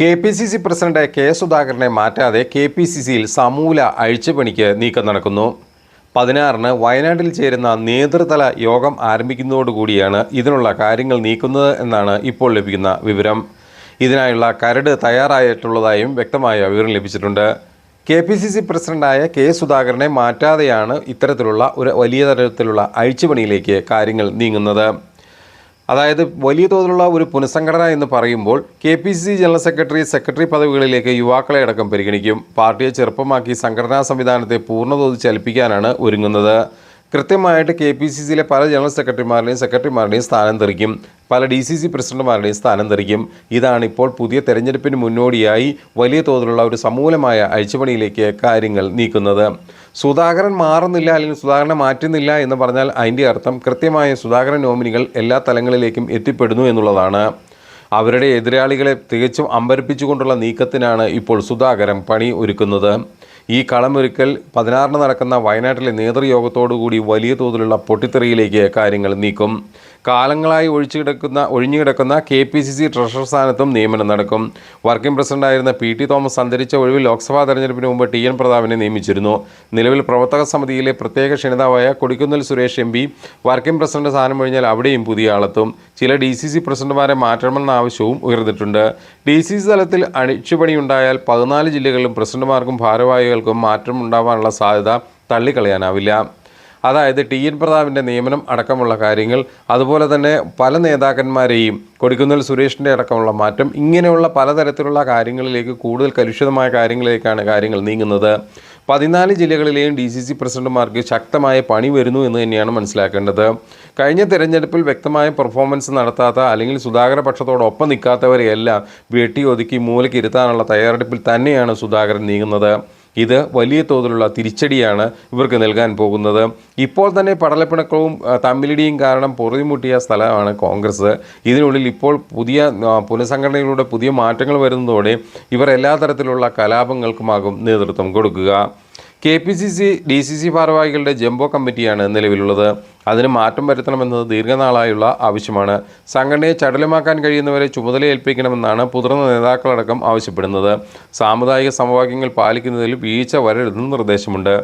K P C C president K സുധാകരനെ മാറ്റാതെ K P C സിയിൽ സമൂല അഴിച്ചുപണിക്ക് നീക്കം നടക്കുന്നു. പതിനാറിന് വയനാട്ടിൽ ചേരുന്ന നേതൃതല യോഗം ആരംഭിക്കുന്നതോടുകൂടിയാണ് ഇതിനുള്ള കാര്യങ്ങൾ നീക്കുന്നത് എന്നാണ് ഇപ്പോൾ ലഭിക്കുന്ന വിവരം. ഇതിനായുള്ള കരട് തയ്യാറായിട്ടുള്ളതായും വ്യക്തമായ വിവരം ലഭിച്ചിട്ടുണ്ട്. കെ പി സി സി പ്രസിഡന്റായ കെ സുധാകരനെ മാറ്റാതെയാണ് ഇത്തരത്തിലുള്ള ഒരു വലിയ തരത്തിലുള്ള അഴിച്ചുപണിയിലേക്ക് കാര്യങ്ങൾ നീങ്ങുന്നത്. അതായത് വലിയ തോതിലുള്ള ഒരു പുനഃസംഘടന എന്ന് പറയുമ്പോൾ K P C C general secretary secretary പദവികളിലേക്ക് യുവാക്കളെ അടക്കം പരിഗണിക്കും. പാർട്ടിയെ ചെറുപ്പമാക്കി സംഘടനാ സംവിധാനത്തെ പൂർണതോതിൽ ചലിപ്പിക്കാനാണ് ഒരുങ്ങുന്നത്. കൃത്യമായിട്ട് കെ പി സി സിയിലെ പല ജനറൽ സെക്രട്ടറിമാരുടെയും സെക്രട്ടറിമാരുടെയും സ്ഥാനം തെറിക്കും. പല ഡി സി സി പ്രസിഡന്റുമാരുടെയും സ്ഥാനം തെറിക്കും. ഇതാണ് ഇപ്പോൾ പുതിയ തെരഞ്ഞെടുപ്പിന് മുന്നോടിയായി വലിയ തോതിലുള്ള ഒരു സമൂലമായ അഴിച്ചുപണിയിലേക്ക് കാര്യങ്ങൾ നീക്കുന്നത്. സുധാകരൻ മാറുന്നില്ല അല്ലെങ്കിൽ സുധാകരനെ മാറ്റുന്നില്ല എന്ന് പറഞ്ഞാൽ അതിന്റെ അർത്ഥം കൃത്യമായ സുധാകരൻ നോമിനികൾ എല്ലാ തലങ്ങളിലേക്കും എത്തിപ്പെടുന്നു എന്നുള്ളതാണ്. അവരുടെ എതിരാളികളെ തികച്ചും അമ്പരപ്പിച്ചുകൊണ്ടുള്ള നീക്കത്തിനാണ് ഇപ്പോൾ സുധാകരൻ പണി ഒരുക്കുന്നത്. ഈ കളമൊരുക്കൽ പതിനാറിന് നടക്കുന്ന വയനാട്ടിലെ നേതൃയോഗത്തോടുകൂടി വലിയ തോതിലുള്ള പൊട്ടിത്തെറിയിലേക്ക് കാര്യങ്ങൾ നീക്കും. കാലങ്ങളായി ഒഴിച്ചു കിടക്കുന്ന ഒഴിഞ്ഞു കിടക്കുന്ന K P C C treasurer സ്ഥാനത്തും നിയമനം നടക്കും. വർക്കിംഗ് പ്രസിഡന്റായിരുന്ന പി ടി തോമസ് അന്തരിച്ച ഒഴിവിൽ ലോക്സഭാ തെരഞ്ഞെടുപ്പിന് മുമ്പ് ടി എൻ പ്രതാപിനെ നിയമിച്ചിരുന്നു. നിലവിൽ പ്രവർത്തക സമിതിയിലെ പ്രത്യേക ക്ഷണിതാവായ Kodikunnil Suresh M P working president സ്ഥാനം ഒഴിഞ്ഞാൽ അവിടെയും പുതിയ ആളെത്തും. ചില ഡി സി സി പ്രസിഡന്റുമാരെ മാറ്റണമെന്ന ആവശ്യവും ഉയർന്നിട്ടുണ്ട്. ഡി സി സി തലത്തിൽ അഴിച്ചുപണിയുണ്ടായാൽ പതിനാല് ജില്ലകളിലും പ്രസിഡന്റുമാർക്കും ഭാരവാഹികൾക്കും മാറ്റം ഉണ്ടാവാനുള്ള സാധ്യത തള്ളിക്കളയാനാവില്ല. അതായത് ടി എൻ പ്രതാപിന്റെ നിയമനം അടക്കമുള്ള കാര്യങ്ങൾ അതുപോലെ തന്നെ പല നേതാക്കന്മാരെയും കൊടിക്കുന്നിൽ സുരേഷിന്റെ അടക്കമുള്ള മാറ്റം ഇങ്ങനെയുള്ള പലതരത്തിലുള്ള കാര്യങ്ങളിലേക്ക് കൂടുതൽ കലുഷിതമായ കാര്യങ്ങളിലേക്കാണ് കാര്യങ്ങൾ നീങ്ങുന്നത്. പതിനാല് ജില്ലകളിലെയും ഡി സി സി പ്രസിഡന്റുമാർക്ക് ശക്തമായ പണി വരുന്നു എന്ന് തന്നെയാണ് മനസ്സിലാക്കേണ്ടത്. കഴിഞ്ഞ തിരഞ്ഞെടുപ്പിൽ വ്യക്തമായ പെർഫോമൻസ് നടത്താത്ത അല്ലെങ്കിൽ സുധാകര പക്ഷത്തോടൊപ്പം നിൽക്കാത്തവരെയെല്ലാം വെട്ടി ഒതുക്കി മൂലയ്ക്ക് ഇരുത്താനുള്ള തയ്യാറെടുപ്പിൽ തന്നെയാണ് സുധാകരൻ നീങ്ങുന്നത്. ഇത് വലിയ തോതിലുള്ള തിരിച്ചടിയാണ് ഇവർക്ക് നൽകാൻ പോകുന്നത്. ഇപ്പോൾ തന്നെ പടലപ്പിണക്കവും തമ്മിലിടിയും കാരണം പൊറുതിമുട്ടിയ സ്ഥലമാണ് കോൺഗ്രസ്. ഇതിനുള്ളിൽ ഇപ്പോൾ പുതിയ പുനഃസംഘടനയിലൂടെ പുതിയ മാറ്റങ്ങൾ വരുന്നതോടെ ഇവർ എല്ലാ തരത്തിലുള്ള കലാപങ്ങൾക്കുമാകും നേതൃത്വം കൊടുക്കുക. K P C C D C C ഭാരവാഹികളുടെ ജംബോ കമ്മിറ്റിയാണ് നിലവിലുള്ളത്. അതിന് മാറ്റം വരുത്തണമെന്നത് ദീർഘനാളായുള്ള ആവശ്യമാണ്. സംഘടനയെ ചടലമാക്കാൻ കഴിയുന്നവരെ ചുമതലയേൽപ്പിക്കണമെന്നാണ് മുതിർന്ന നേതാക്കളടക്കം ആവശ്യപ്പെടുന്നത്. സാമുദായിക സമവാക്യങ്ങൾ പാലിക്കുന്നതിൽ വീഴ്ച വരരുതെന്ന് നിർദ്ദേശമുണ്ട്.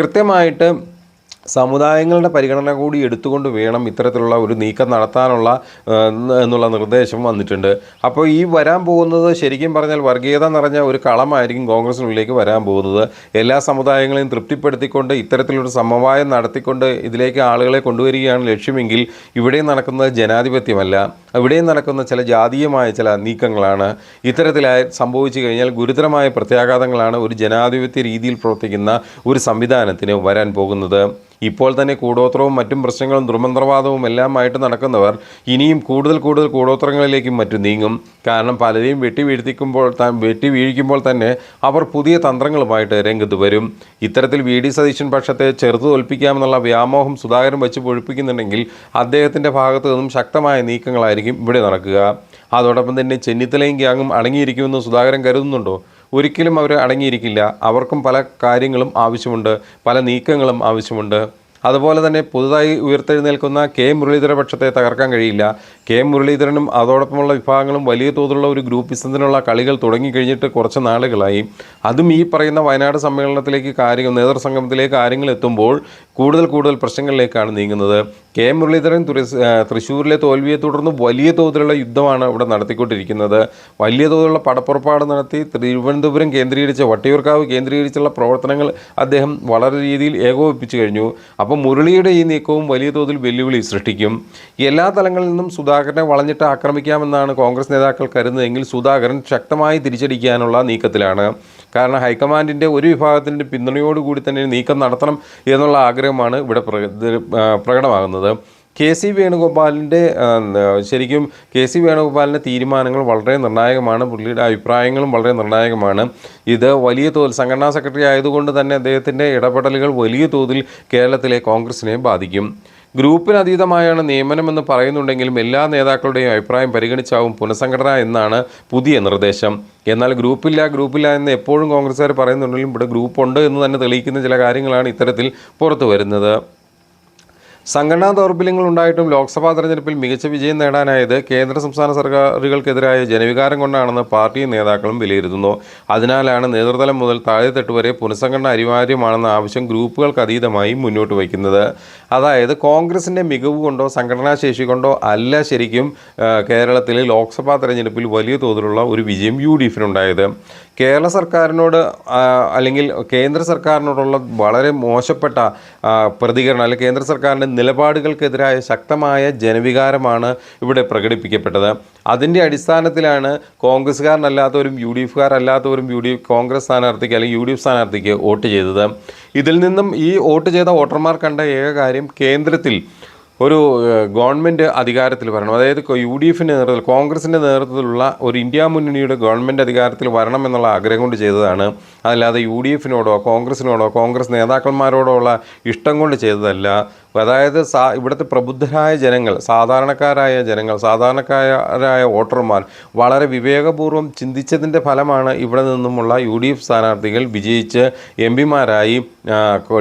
കൃത്യമായിട്ട് സമുദായങ്ങളുടെ പരിഗണന കൂടി എടുത്തുകൊണ്ട് വേണം ഇത്തരത്തിലുള്ള ഒരു നീക്കം നടത്താനുള്ള എന്നുള്ള നിർദ്ദേശം വന്നിട്ടുണ്ട്. അപ്പോൾ ഈ വരാൻ പോകുന്നത് ശരിക്കും പറഞ്ഞാൽ വർഗീയത നിറഞ്ഞ ഒരു കളമായിരിക്കും കോൺഗ്രസിനുള്ളിലേക്ക് വരാൻ പോകുന്നത്. എല്ലാ സമുദായങ്ങളെയും തൃപ്തിപ്പെടുത്തിക്കൊണ്ട് ഇത്തരത്തിലൊരു സമവായം നടത്തിക്കൊണ്ട് ഇതിലേക്ക് ആളുകളെ കൊണ്ടുവരികയാണ് ലക്ഷ്യമെങ്കിൽ ഇവിടെ നടക്കുന്നത് ജനാധിപത്യമല്ല. ഇവിടെയും നടക്കുന്ന ചില ജാതീയമായ ചില നീക്കങ്ങളാണ് ഇത്തരത്തിലായി സംഭവിച്ചു കഴിഞ്ഞാൽ ഗുരുതരമായ പ്രത്യാഘാതങ്ങളാണ് ഒരു ജനാധിപത്യ രീതിയിൽ പ്രവർത്തിക്കുന്ന ഒരു സംവിധാനത്തിന് വരാൻ പോകുന്നത്. ഇപ്പോൾ തന്നെ കൂടോത്രവും മറ്റും പ്രശ്നങ്ങളും ദുർമന്ത്രവാദവും എല്ലാമായിട്ട് നടക്കുന്നവർ ഇനിയും കൂടുതൽ കൂടുതൽ കൂടോത്രങ്ങളിലേക്കും മറ്റും നീങ്ങും. കാരണം പലരെയും വെട്ടി വീഴ്ത്തിക്കുമ്പോൾ വെട്ടി വീഴിക്കുമ്പോൾ തന്നെ അവർ പുതിയ തന്ത്രങ്ങളുമായിട്ട് രംഗത്ത് വരും. ഇത്തരത്തിൽ വി ഡി സതീശൻ പക്ഷത്തെ ചെറുത്തു തോൽപ്പിക്കാമെന്നുള്ള വ്യാമോഹം സുധാകരൻ വെച്ച് പൊഴിപ്പിക്കുന്നുണ്ടെങ്കിൽ അദ്ദേഹത്തിന്റെ ഭാഗത്തു നിന്നും ശക്തമായ നീക്കങ്ങളായിരിക്കും ഇവിടെ നടക്കുക. അതോടൊപ്പം തന്നെ ചെന്നിത്തലയും ഗ്യാങ്ങും അടങ്ങിയിരിക്കുമെന്ന് സുധാകരൻ കരുതുന്നുണ്ടോ? ഒരിക്കലും അവർ അടങ്ങിയിരിക്കില്ല. അവർക്കും പല കാര്യങ്ങളും ആവശ്യമുണ്ട്. പല നീക്കങ്ങളും ആവശ്യമുണ്ട്. അതുപോലെ തന്നെ പുതുതായി ഉയർത്തെഴുന്നേൽക്കുന്ന കെ മുരളീധര പക്ഷത്തെ തകർക്കാൻ കഴിയില്ല. കെ മുരളീധരനും അതോടൊപ്പമുള്ള വിഭാഗങ്ങളും വലിയ തോതിലുള്ള ഒരു ഗ്രൂപ്പിസത്തിനുള്ള കളികൾ തുടങ്ങിക്കഴിഞ്ഞിട്ട് കുറച്ച് നാളുകളായി. അതും ഈ പറയുന്ന വയനാട് സമ്മേളനത്തിലേക്ക് കാര്യങ്ങൾ നേതൃസംഗമത്തിലേക്ക് കാര്യങ്ങൾ എത്തുമ്പോൾ കൂടുതൽ കൂടുതൽ പ്രശ്നങ്ങളിലേക്കാണ് നീങ്ങുന്നത്. കെ മുരളീധരൻ തൃശ്ശൂരിലെ തോൽവിയെ തുടർന്ന് വലിയ തോതിലുള്ള യുദ്ധമാണ് ഇവിടെ നടത്തിക്കൊണ്ടിരിക്കുന്നത്. വലിയ തോതിലുള്ള പടപ്പുറപ്പാട് നടത്തി തിരുവനന്തപുരം കേന്ദ്രീകരിച്ച വട്ടിയൂർക്കാവ് കേന്ദ്രീകരിച്ചുള്ള പ്രവർത്തനങ്ങൾ അദ്ദേഹം വളരെ രീതിയിൽ ഏകോപിപ്പിച്ചു കഴിഞ്ഞു. അപ്പം മുരളിയുടെ ഈ നീക്കവും വലിയ തോതിൽ വെല്ലുവിളി സൃഷ്ടിക്കും. എല്ലാ തലങ്ങളിൽ നിന്നും സുധാകരനെ വളഞ്ഞിട്ട് ആക്രമിക്കാമെന്നാണ് കോൺഗ്രസ് നേതാക്കൾ കരുതുന്നതെങ്കിൽ സുധാകരൻ ശക്തമായി തിരിച്ചടിക്കാനുള്ള നീക്കത്തിലാണ്. കാരണം ഹൈക്കമാൻഡിന്റെ ഒരു വിഭാഗത്തിന്റെ പിന്തുണയോടുകൂടി തന്നെ നീക്കം നടത്തണം എന്നുള്ള ആഗ്രഹമാണ് ഇവിടെ പ്രകടമാകുന്നത്. കെ സി വേണുഗോപാലിന്റെ ശരിക്കും കെ സി വേണുഗോപാലിന്റെ തീരുമാനങ്ങൾ വളരെ നിർണായകമാണ്. പുള്ളിയുടെ അഭിപ്രായങ്ങളും വളരെ നിർണായകമാണ്. ഇത് വലിയ തോതിൽ സംഘടനാ സെക്രട്ടറി ആയതുകൊണ്ട് തന്നെ അദ്ദേഹത്തിന്റെ ഇടപെടലുകൾ വലിയ തോതിൽ കേരളത്തിലെ കോൺഗ്രസിനെ ബാധിക്കും. ഗ്രൂപ്പിന് അതീതമായാണ് നിയമനമെന്ന് പറയുന്നുണ്ടെങ്കിലും എല്ലാ നേതാക്കളുടെയും അഭിപ്രായം പരിഗണിച്ചാവും പുനഃസംഘടന എന്നാണ് പുതിയ നിർദ്ദേശം. എന്നാൽ ഗ്രൂപ്പില്ല ഗ്രൂപ്പില്ല എന്ന് എപ്പോഴും കോൺഗ്രസ്സുകാർ പറയുന്നുണ്ടെങ്കിലും ഇവിടെ ഗ്രൂപ്പുണ്ട് എന്ന് തന്നെ തെളിയിക്കുന്ന ചില കാര്യങ്ങളാണ് ഇത്തരത്തിൽ പുറത്തു വരുന്നത്. സംഘടനാ ദൗർബല്യങ്ങൾ ഉണ്ടായിട്ടും ലോക്സഭാ തെരഞ്ഞെടുപ്പിൽ മികച്ച വിജയം നേടാനായത് കേന്ദ്ര സംസ്ഥാന സർക്കാരുകൾക്കെതിരായ ജനവികാരം കൊണ്ടാണെന്ന് പാർട്ടി നേതാക്കളും വിലയിരുത്തുന്നു. അതിനാലാണ് നേതൃതലം മുതൽ താഴെത്തട്ട് വരെ പുനഃസംഘടന അനിവാര്യമാണെന്ന ആവശ്യം ഗ്രൂപ്പുകൾക്ക് അതീതമായി മുന്നോട്ട് വയ്ക്കുന്നത്. അതായത് കോൺഗ്രസിന്റെ മികവ് കൊണ്ടോ സംഘടനാ ശേഷി കൊണ്ടോ അല്ല ശരിക്കും ആ, കേരളത്തിൽ ലോക്സഭാ തെരഞ്ഞെടുപ്പിൽ വലിയ തോതിലുള്ള ഒരു വിജയം യു ഡി എഫിനുണ്ടായത് കേരള സർക്കാരിനോട് അല്ലെങ്കിൽ കേന്ദ്ര സർക്കാരിനോടുള്ള വളരെ മോശപ്പെട്ട പ്രതികരണം അല്ലെങ്കിൽ കേന്ദ്ര സർക്കാരിന്റെ നിലപാടുകൾക്കെതിരായ ശക്തമായ ജനവികാരമാണ് ഇവിടെ പ്രകടിപ്പിക്കപ്പെട്ടത്. അതിന്റെ അടിസ്ഥാനത്തിലാണ് കോൺഗ്രസ്സുകാരനല്ലാത്തവരും യു ഡി എഫുകാരല്ലാത്തവരും യു ഡി കോൺഗ്രസ് സ്ഥാനാർത്ഥിക്ക് അല്ലെങ്കിൽ യു ഡി എഫ് സ്ഥാനാർത്ഥിക്ക് വോട്ട് ചെയ്തത്. ഇതിൽ നിന്നും ഈ വോട്ട് ചെയ്ത വോട്ടർമാർ കണ്ട ഏക കാര്യം കേന്ദ്രത്തിൽ ഒരു ഗവൺമെന്റ് അധികാരത്തിൽ വരണം. അതായത് യു ഡി എഫിന്റെ നേതൃത്വത്തിൽ കോൺഗ്രസിന്റെ നേതൃത്വത്തിലുള്ള ഒരു ഇന്ത്യ മുന്നണിയുടെ ഗവൺമെന്റ് അധികാരത്തിൽ വരണം എന്നുള്ള ആഗ്രഹം കൊണ്ട് ചെയ്തതാണ്. അതല്ലാതെ യു ഡി എഫിനോടോ കോൺഗ്രസിനോടോ കോൺഗ്രസ് നേതാക്കന്മാരോടോ ഉള്ള ഇഷ്ടം കൊണ്ട് ചെയ്തതല്ല. അതായത് സാ ഇവിടുത്തെ പ്രബുദ്ധരായ ജനങ്ങൾ സാധാരണക്കാരായ ജനങ്ങൾ സാധാരണക്കാരായ വോട്ടർമാർ വളരെ വിവേകപൂർവം ചിന്തിച്ചതിന്റെ ഫലമാണ് ഇവിടെ നിന്നുമുള്ള യു ഡി എഫ് സ്ഥാനാർത്ഥികൾ വിജയിച്ച് എം പിമാരായി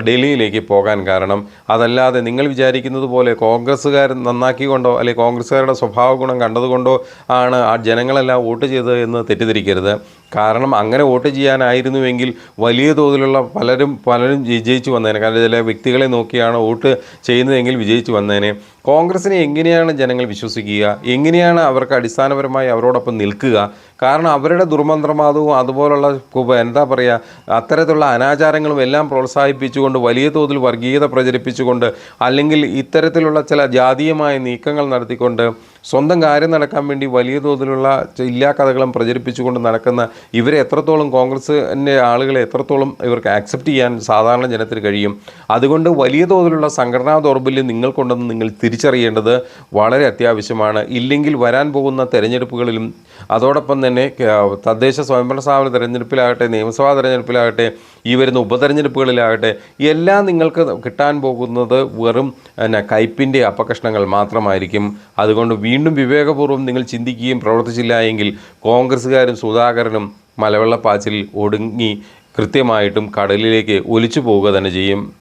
ഡൽഹിയിലേക്ക് പോകാൻ കാരണം. അതല്ലാതെ നിങ്ങൾ വിചാരിക്കുന്നത് പോലെ കോൺഗ്രസ്സുകാർ നന്നാക്കിക്കൊണ്ടോ അല്ലെങ്കിൽ കോൺഗ്രസ്സുകാരുടെ സ്വഭാവ ഗുണം കണ്ടതുകൊണ്ടോ ആണ് ആ ജനങ്ങളെല്ലാം വോട്ട് ചെയ്തത് എന്ന് തെറ്റിദ്ധരിക്കരുത്. കാരണം അങ്ങനെ വോട്ട് ചെയ്യാനായിരുന്നുവെങ്കിൽ വലിയ തോതിലുള്ള പലരും പലരും വിജയിച്ചു വന്നേനെ. കാരണം ചില വ്യക്തികളെ നോക്കിയാണ് വോട്ട് ചെയ്യുന്നതെങ്കിൽ വിജയിച്ചു വന്നേനെ. കോൺഗ്രസിനെ എങ്ങനെയാണ് ജനങ്ങൾ വിശ്വസിക്കുക? എങ്ങനെയാണ് അവർക്ക് അടിസ്ഥാനപരമായി അവരോടൊപ്പം നിൽക്കുക? കാരണം അവരുടെ ദുർമന്ത്രവാദവും അതുപോലുള്ള എന്താ പറയുക അത്തരത്തിലുള്ള അനാചാരങ്ങളും എല്ലാം പ്രോത്സാഹിപ്പിച്ചുകൊണ്ട് വലിയ തോതിൽ വർഗീയത പ്രചരിപ്പിച്ചുകൊണ്ട് അല്ലെങ്കിൽ ഇത്തരത്തിലുള്ള ചില ജാതീയമായ നീക്കങ്ങൾ നടത്തിക്കൊണ്ട് സ്വന്തം കാര്യം നടക്കാൻ വേണ്ടി വലിയ തോതിലുള്ള ഇല്ലാ കഥകളും പ്രചരിപ്പിച്ചുകൊണ്ട് നടക്കുന്ന ഇവരെ എത്രത്തോളം കോൺഗ്രസിന്റെ ആളുകളെ എത്രത്തോളം ഇവർക്ക് ആക്സെപ്റ്റ് ചെയ്യാൻ സാധാരണ ജനത്തിന് കഴിയും? അതുകൊണ്ട് വലിയ തോതിലുള്ള സംഘടനാ ദൗർബല്യം നിങ്ങൾക്കുണ്ടെന്ന് നിങ്ങൾ തിരിച്ചറിയേണ്ടത് വളരെ അത്യാവശ്യമാണ്. ഇല്ലെങ്കിൽ വരാൻ പോകുന്ന തെരഞ്ഞെടുപ്പുകളിലും അതോടൊപ്പം തന്നെ തദ്ദേശ സ്വയംഭരണ സ്ഥാപന തെരഞ്ഞെടുപ്പിലാകട്ടെ നിയമസഭാ തെരഞ്ഞെടുപ്പിലാകട്ടെ ഈ വരുന്ന ഉപതെരഞ്ഞെടുപ്പുകളിലാകട്ടെ എല്ലാം നിങ്ങൾക്ക് കിട്ടാൻ പോകുന്നത് വെറും പിന്നെ കയ്പിന്റെ അപകഷ്ണങ്ങൾ മാത്രമായിരിക്കും. അതുകൊണ്ട് വീണ്ടും വിവേകപൂർവം നിങ്ങൾ ചിന്തിക്കുകയും പ്രവർത്തിച്ചില്ല എങ്കിൽ കോൺഗ്രസ്സുകാരും സുധാകരനും മലവെള്ളപ്പാച്ചിൽ ഒടുങ്ങി കൃത്യമായിട്ടും കടലിലേക്ക് ഒലിച്ചു പോവുക തന്നെ ചെയ്യും.